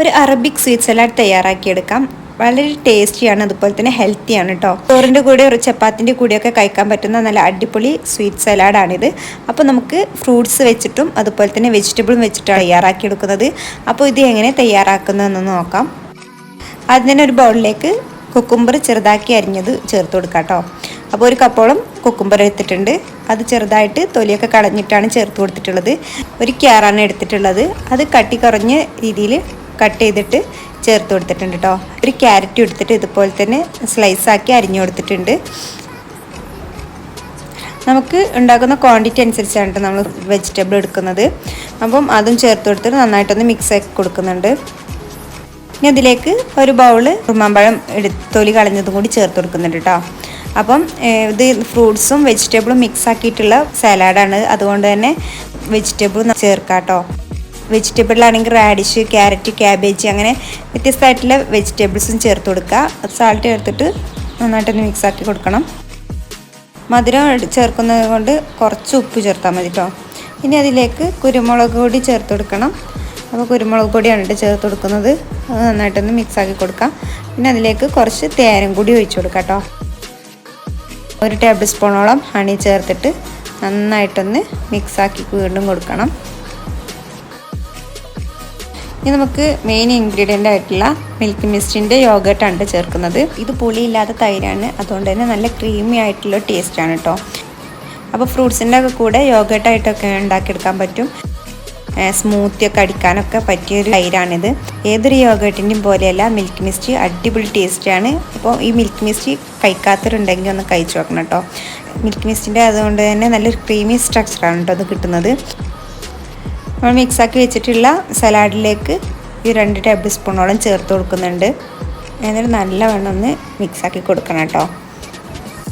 ഒരു Arabic sweet salad തയ്യാറാക്കിയെടുക്കാം. വളരെ ടേസ്റ്റിയാണ് അതുപോലെ തന്നെ ഹെൽത്തിയാണ് കേട്ടോ ചോറിന്റെ കൂടെ ഒരു ചപ്പാത്തിന്റെ കൂടെയൊക്കെ കഴിക്കാൻ പറ്റുന്ന നല്ല അടിപൊളി സ്വീറ്റ് സലാഡാണിത് അപ്പോൾ നമുക്ക് ഫ്രൂട്ട്സ് വെച്ചിട്ടും അതുപോലെ തന്നെ വെജിറ്റബിളും വെച്ചിട്ടാണ് തയ്യാറാക്കിയെടുക്കുന്നത്. അപ്പോൾ ഇത് എങ്ങനെ തയ്യാറാക്കുന്നതെന്ന് നോക്കാം. അതിന് ഒരു ബൗളിലേക്ക് കുക്കുംബർ ചെറുതാക്കി അരിഞ്ഞത് ചേർത്ത് കൊടുക്കാം കേട്ടോ അപ്പോൾ ഒരു കപ്പോളം കുക്കുംബർ എടുത്തിട്ടുണ്ട്. അത് ചെറുതായിട്ട് തൊലിയൊക്കെ കളഞ്ഞിട്ടാണ് ചേർത്ത് കൊടുത്തിട്ടുള്ളത്. ഒരു ക്യാറാണ് എടുത്തിട്ടുള്ളത്. അത് കട്ടി കുറഞ്ഞ രീതിയിൽ കട്ട് ചെയ്തിട്ട് ചേർത്ത് കൊടുത്തിട്ടുണ്ട് കേട്ടോ ഒരു ക്യാരറ്റ് എടുത്തിട്ട് ഇതുപോലെ തന്നെ സ്ലൈസ് ആക്കി അരിഞ്ഞു കൊടുത്തിട്ടുണ്ട്. നമുക്ക് ഉണ്ടാക്കുന്ന ക്വാണ്ടിറ്റി അനുസരിച്ചാണ് നമ്മൾ വെജിറ്റബിൾ എടുക്കുന്നത്. അപ്പം അതും ചേർത്ത് കൊടുത്തിട്ട് നന്നായിട്ടൊന്ന് മിക്സ് ആക്കി കൊടുക്കുന്നുണ്ട്. ഇനി അതിലേക്ക് ഒരു ബൗൾ ഉമ്മാമ്പഴം എടുത്തൊലി തൊലി കളഞ്ഞതും കൂടി ചേർത്ത് കൊടുക്കുന്നുണ്ട് കേട്ടോ അപ്പം ഇത് ഫ്രൂട്ട്സും വെജിറ്റബിളും മിക്സ് ആക്കിയിട്ടുള്ള സലാഡാണ് അതുകൊണ്ട് തന്നെ വെജിറ്റബിൾ ചേർക്കാം കേട്ടോ വെജിറ്റബിളിലാണെങ്കിൽ റാഡിഷ് ക്യാരറ്റ് ക്യാബേജ് അങ്ങനെ വ്യത്യസ്തമായിട്ടുള്ള വെജിറ്റബിൾസും ചേർത്ത് കൊടുക്കുക. സാൾട്ട് ചേർത്തിട്ട് നന്നായിട്ടൊന്ന് മിക്സ് ആക്കി കൊടുക്കണം. മധുരം ചേർക്കുന്നത് കൊണ്ട് കുറച്ച് ഉപ്പ് ചേർത്താൽ മതി കേട്ടോ ഇനി അതിലേക്ക് കുരുമുളക് പൊടി ചേർത്ത് കൊടുക്കണം. അപ്പോൾ കുരുമുളക് പൊടിയാണ് കേട്ടോ ചേർത്ത് കൊടുക്കുന്നത്. അത് നന്നായിട്ടൊന്ന് മിക്സ് ആക്കി കൊടുക്കാം. പിന്നെ അതിലേക്ക് കുറച്ച് തേനും കൂടി ഒഴിച്ചു കൊടുക്കാം കേട്ടോ ഒരു ടേബിൾ സ്പൂണോളം ഹണി ചേർത്തിട്ട് നന്നായിട്ടൊന്ന് മിക്സാക്കി വീണ്ടും കൊടുക്കണം. ഇനി നമുക്ക് മെയിൻ ഇൻഗ്രീഡിയന്റ് ആയിട്ടുള്ള മിൽക്ക് മിസ്റ്റിന്റെ യോഗട്ടാണ് ചേർക്കുന്നത്. ഇത് പുളിയില്ലാത്ത തൈരാണ്. അതുകൊണ്ട് തന്നെ നല്ല ക്രീമി ആയിട്ടുള്ള ടേസ്റ്റാണ് കേട്ടോ അപ്പോൾ ഫ്രൂട്ട്സിന്റെ ഒക്കെ കൂടെ യോഗട്ടായിട്ടൊക്കെ ഉണ്ടാക്കിയെടുക്കാൻ പറ്റും. സ്മൂത്തി ഒക്കെ അടിക്കാനൊക്കെ പറ്റിയൊരു തൈരാണിത്. ഏതൊരു യോഗട്ടിന്റെയും പോലെയല്ല മിൽക്ക് മിസ്റ്റ് അടിപൊളി ടേസ്റ്റാണ് അപ്പോൾ ഈ മിൽക്ക് മിസ്റ്റ് കഴിക്കാത്തവരുണ്ടെങ്കിൽ ഒന്ന് കഴിച്ചു നോക്കണം കേട്ടോ മിൽക്ക് മിസ്റ്റിന്റെ അതുകൊണ്ട് തന്നെ നല്ലൊരു ക്രീമി സ്ട്രക്ചറാണ് കേട്ടോ അത് കിട്ടുന്നത്. നമ്മൾ മിക്സാക്കി വെച്ചിട്ടുള്ള സലാഡിലേക്ക് ഈ രണ്ട് ടേബിൾ സ്പൂണോളം ചേർത്ത് കൊടുക്കുന്നുണ്ട്. എന്നിട്ട് നല്ലവണ്ണം ഒന്ന് മിക്സാക്കി കൊടുക്കണം കേട്ടോ.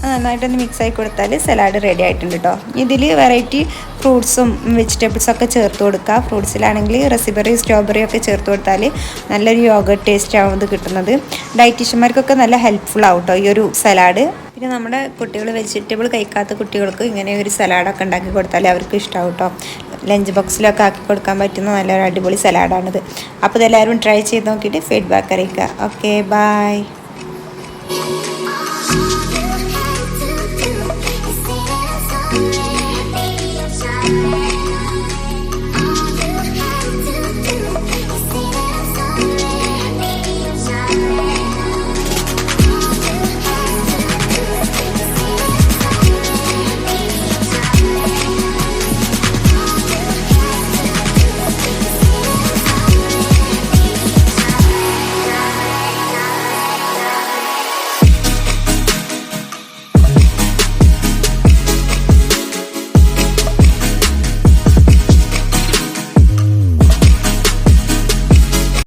നന്നായിട്ടൊന്ന് മിക്സാക്കി കൊടുത്താൽ സലാഡ് റെഡി ആയിട്ടുണ്ട് കേട്ടോ. ഇതിൽ വെറൈറ്റി ഫ്രൂട്ട്സും വെജിറ്റബിൾസും ഒക്കെ ചേർത്ത് കൊടുക്കുക ഫ്രൂട്ട്സിലാണെങ്കിൽ റെസിബറി സ്ട്രോബെറി ഒക്കെ ചേർത്ത് കൊടുത്താൽ നല്ലൊരു യോഗ ടേസ്റ്റ് ആവും ഇത് കിട്ടുന്നത്. ഡയറ്റീഷ്യന്മാർക്കൊക്കെ നല്ല ഹെൽപ്ഫുൾ ആവും കേട്ടോ ഈ ഒരു സലാഡ്. പിന്നെ നമ്മുടെ കുട്ടികൾ വെജിറ്റബിൾ കഴിക്കാത്ത കുട്ടികൾക്ക് ഇങ്ങനെ ഒരു സലാഡൊക്കെ ഉണ്ടാക്കി കൊടുത്താൽ അവർക്ക് ഇഷ്ടമാവും കേട്ടോ. ലഞ്ച് ബോക്സിലൊക്കെ ആക്കി കൊടുക്കാൻ പറ്റുന്ന നല്ലൊരു അടിപൊളി സലാഡാണിത്. അപ്പോൾ ഇതെല്ലാവരും ട്രൈ ചെയ്ത് നോക്കിയിട്ട് ഫീഡ്ബാക്ക് അറിയിക്കുക. Okay bye